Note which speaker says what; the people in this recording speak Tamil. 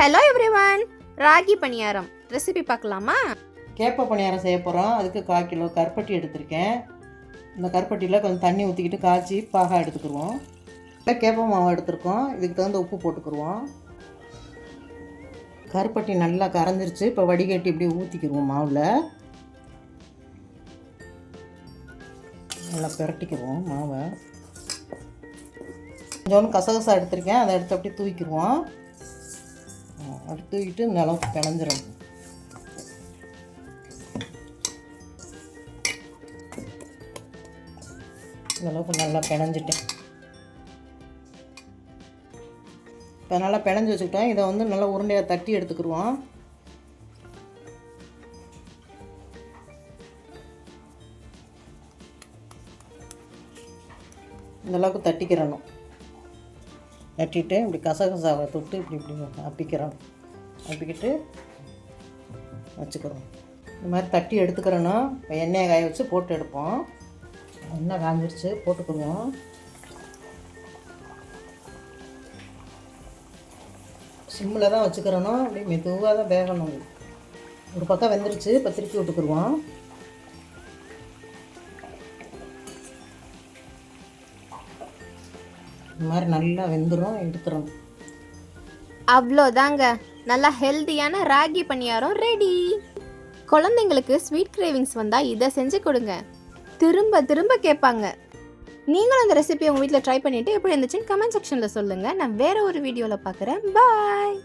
Speaker 1: Hello everyone ragi paniyaram. Recipe பார்க்கலாமா?
Speaker 2: கேப்ப பணியாரம் செய்ய போகிறோம் அதுக்கு கால் கிலோ கருப்பட்டி எடுத்திருக்கேன். இந்த கருப்பட்டியில் கொஞ்சம் தண்ணி ஊற்றிக்கிட்டு காய்ச்சி பாகா எடுத்துக்கிடுவோம் இல்லை கேப்ப மாவு எடுத்திருக்கோம். இதுக்கு தகுந்த உப்பு போட்டுக்கிடுவோம் கருப்பட்டி நல்லா கரைஞ்சிருச்சு. இப்போ வடிகட்டி இப்படி ஊற்றிக்கிடுவோம் மாவில். நல்லா பிரட்டிக்கிடுவோம் மாவை. கொஞ்சோன்னு கசகசா எடுத்திருக்கேன். அதை எடுத்து அப்படியே தூக்கிடுவோம் அப்படி தூக்கிட்டு இந்த அளவுக்கு பிணைஞ்சிரும் இந்த அளவுக்கு நல்லா பிணைஞ்சிட்டேன் இப்போ நல்லா பிணைஞ்சு வச்சுக்கிட்டோம் இதை வந்து நல்லா உருண்டையாக தட்டி எடுத்துக்கிடுவோம். இந்தளவுக்கு தட்டிக்கிறணும். தட்டிட்டு இப்படி கசகசாவை தொட்டு இப்படி இப்படி அப்பிக்கிறோம். அப்பிக்கிட்டு வச்சுக்கிறோம். இந்த மாதிரி தட்டி எடுத்துக்கிறோன்னா இப்போ எண்ணெயை காய வச்சு போட்டு எடுப்போம். எண்ணெய் காஞ்சிருச்சு போட்டுக்குருவோம் சிம்மில் தான் வச்சுக்கிறோன்னா அப்படியே மெதுவாக தான் வேகணும். ஒரு பக்கம் வெந்துருச்சு இப்போ திருப்பி விட்டுக்குருவோம். இந்த மாதிரி நல்லா வெந்துடும் எடுத்துரும்.
Speaker 1: அவ்வளோதாங்க. நல்லா ஹெல்தியான ராகி பணியாரம் ரெடி குழந்தைங்களுக்கு ஸ்வீட் கிரேவிங்ஸ் வந்தால் இதை செஞ்சு கொடுங்க. திரும்ப திரும்ப கேட்பாங்க. நீங்களும் அந்த ரெசிபியை உங்கள் வீட்டில் ட்ரை பண்ணிவிட்டு எப்படி இருந்துச்சுன்னு கமெண்ட் செக்ஷனில் சொல்லுங்கள் நான் வேறு ஒரு வீடியோவில் பார்க்குறேன். பாய்